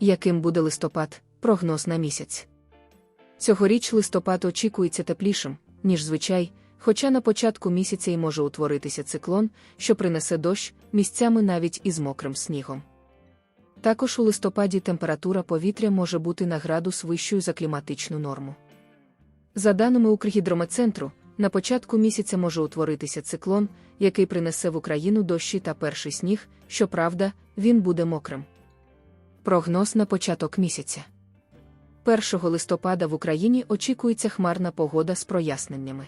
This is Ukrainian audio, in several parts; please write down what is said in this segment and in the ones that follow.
Яким буде листопад, прогноз на місяць. Цьогоріч листопад очікується теплішим, ніж звичай, хоча на початку місяця й може утворитися циклон, що принесе дощ, місцями навіть із мокрим снігом. Також у листопаді температура повітря може бути на градус вищою за кліматичну норму. За даними Укргідрометцентру, на початку місяця може утворитися циклон, який принесе в Україну дощі та перший сніг, щоправда, він буде мокрим. Прогноз на початок місяця. 1 листопада в Україні очікується хмарна погода з проясненнями.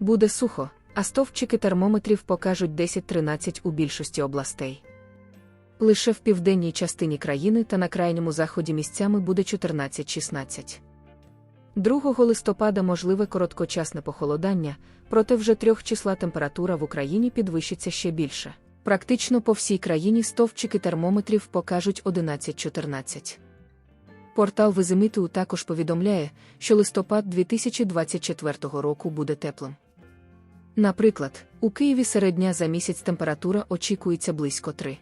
Буде сухо, а стовпчики термометрів покажуть 10-13 у більшості областей. Лише в південній частині країни та на крайньому заході місцями буде 14-16. 2 листопада можливе короткочасне похолодання, проте вже 3 числа температура в Україні підвищиться ще більше. Практично по всій країні стовпчики термометрів покажуть 11-14. Портал Визимиту також повідомляє, що листопад 2024 року буде теплим. Наприклад, у Києві середня за місяць температура очікується близько 3.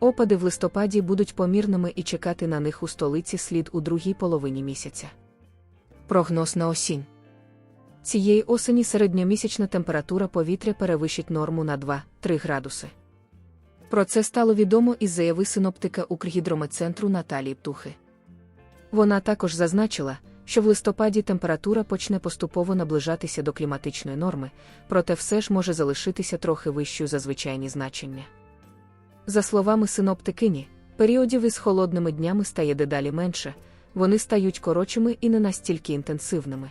Опади в листопаді будуть помірними і чекати на них у столиці слід у другій половині місяця. Прогноз на осінь. Цієї осені середньомісячна температура повітря перевищить норму на 2-3 градуси. Про це стало відомо із заяви синоптика Укргідрометцентру Наталії Птухи. Вона також зазначила, що в листопаді температура почне поступово наближатися до кліматичної норми, проте все ж може залишитися трохи вищою за звичайні значення. За словами синоптикині, періодів із холодними днями стає дедалі менше, вони стають коротшими і не настільки інтенсивними.